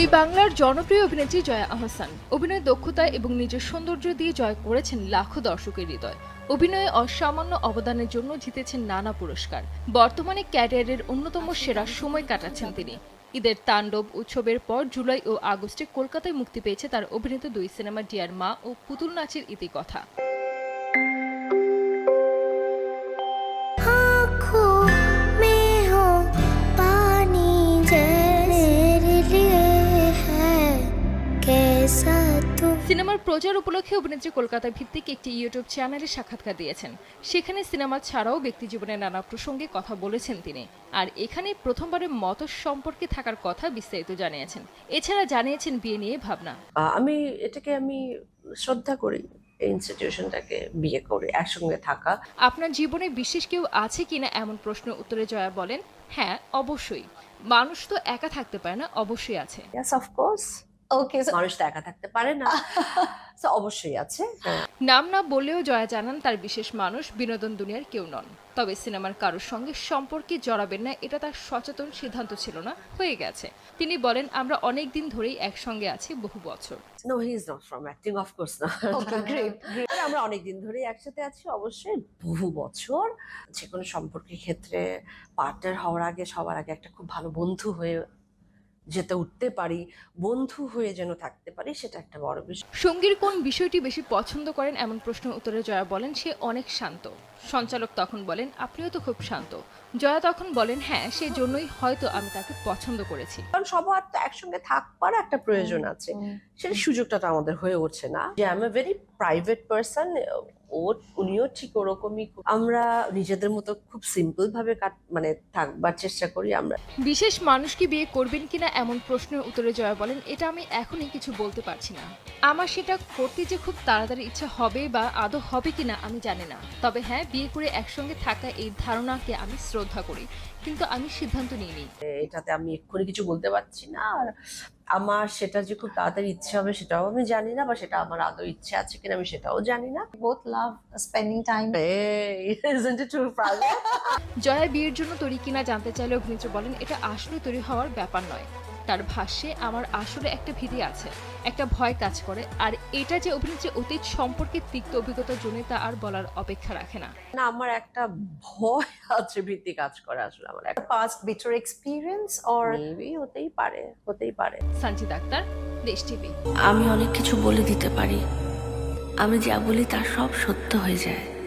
দুই বাংলার জনপ্রিয় অভিনেত্রী জয়া আহসান। অভিনয় দক্ষতা এবং নিজের সৌন্দর্য দিয়ে জয় করেছেন লাখো দর্শকের হৃদয়। অভিনয়ে অসামান্য অবদানের জন্য জিতেছেন নানা পুরস্কার। বর্তমানে ক্যারিয়ারের অন্যতম সেরা সময় কাটাচ্ছেন তিনি। ঈদের তাণ্ডব উৎসবের পর জুলাই ও আগস্টে কলকাতায় মুক্তি পেয়েছে তার অভিনীত দুই সিনেমা ডিয়ার মা ও পুতুল নাচের ইতিকথা। সিনেমার প্রচার উপলক্ষে অভিনেত্রী কলকাতা ভিত্তিক একটি ইউটিউব চ্যানেলে সাক্ষাৎকার দিয়েছেন। সেখানে সিনেমা ছাড়াও ব্যক্তিজীবনের নানা প্রসঙ্গে কথা বলেছেন তিনি। আর এখানে প্রথমবারের মত সম্পর্কে থাকার কথা বিস্তারিত জানিয়েছেন। এছাড়া জানিয়েছেন বিয়ে নিয়ে ভাবনা। আমি এটাকে আমি শ্রদ্ধা করি ইনস্টিটিউশনটাকে বিয়ে করে একসঙ্গে থাকা। আপনার জীবনে বিশেষ কেউ আছে কিনা এমন প্রশ্ন উত্তরে জয়া বলেন হ্যাঁ অবশ্যই। মানুষ তো একা থাকতে পারে না অবশ্যই আছে। অফকোর্স So মানুষ তো একা থাকতে পারে না। তো অবশ্যই আছে। নাম না বললেও জয়া জানান তার বিশেষ মানুষ বিনোদন দুনিয়ার কেউ নন। তবে সিনেমার কারোর সঙ্গে সম্পর্কে জড়াবেন না এটা তার সচেতন সিদ্ধান্ত ছিল না হয়ে গেছে। তিনি বলেন আমরা অনেক দিন ধরেই একসঙ্গে আছি বহু বছর। No he is not from acting of course না আমরা অনেক দিন ধরেই একসাথে আছি অবশ্যই বহু বছর। যে কোনো সম্পর্কের ক্ষেত্রে পার্টনার হওয়ার আগে সবার আগে একটা খুব ভালো বন্ধু হয়ে যেতে উঠতে পারি বন্ধু হয়ে যেন থাকতে পারি সেটা একটা বড় বিষয়। সঙ্গীর কোন বিষয়টি বেশি পছন্দ করেন? এমন প্রশ্ন উত্তরে জয়া বলেন সে অনেক শান্ত। সঞ্চালক তখন বলেন আপনিও তো খুব শান্ত। জয়া তখন বলেন হ্যাঁ সেজন্যই হয়তো আমি তাকে পছন্দ করেছি। কারণ সবার তো একসঙ্গে থাকবার একটা প্রয়োজন আছে। সেই সুযোগটা তো আমাদের হয়ে উঠছে না। যে I am a very private person ও উনিও ঠিক ওরকমই আমরা নিজেদের মতো খুব সিম্পল ভাবে মানে থাকবার চেষ্টা করি আমরা। বিশেষ মানুষকে বিয়ে করবেন কিনা এমন প্রশ্নের উত্তরে জয়া বলেন এটা আমি এখনই কিছু বলতে পারছি না। আমার সেটা করতে যে খুব তাড়াতাড়ি ইচ্ছা হবে বা আদৌ হবে কিনা আমি জানি না। তবে হ্যাঁ বিয়ে করে একসঙ্গে থাকা এই ধারণাকে আমি শ্রদ্ধা করি। কিন্তু আমি সিদ্ধান্ত নিইনি। এটাতে আমি এক্ষুনি কিছু বলতে পারছি না। আর আমার সেটা যে খুব তাড়াতাড়ি ইচ্ছে হবে সেটাও আমি জানি না বা সেটা আমার আদৌ ইচ্ছে আছে কিনা আমি সেটাও জানি না। Both love spending time true, Pragya? Jaya বিয়ের জন্য তৈরি কিনা জানতে চাইলে অভিনেত্রী বলেন এটা আসলে তৈরি হওয়ার ব্যাপার নয়। তার ভাষ্যে আমার আসলে একটা ভীতি আছে একটা ভয় কাজ করে আর এটা যে অভিনেত্রী অতীত সম্পর্কে তিক্ত অভিজ্ঞতার জন্য তা আর বলার অপেক্ষা রাখে না। না আমার একটা ভয় আছে ভীতি কাজ করে আসলে আমার। একটা past bitter experience or maybe হতেই পারে হতেই পারে। সঞ্জিত আক্তার দেশ টিভি। আমি অনেক কিছু বলে দিতে পারি। আমি যা বলি তা সব সত্য হয়ে যায়।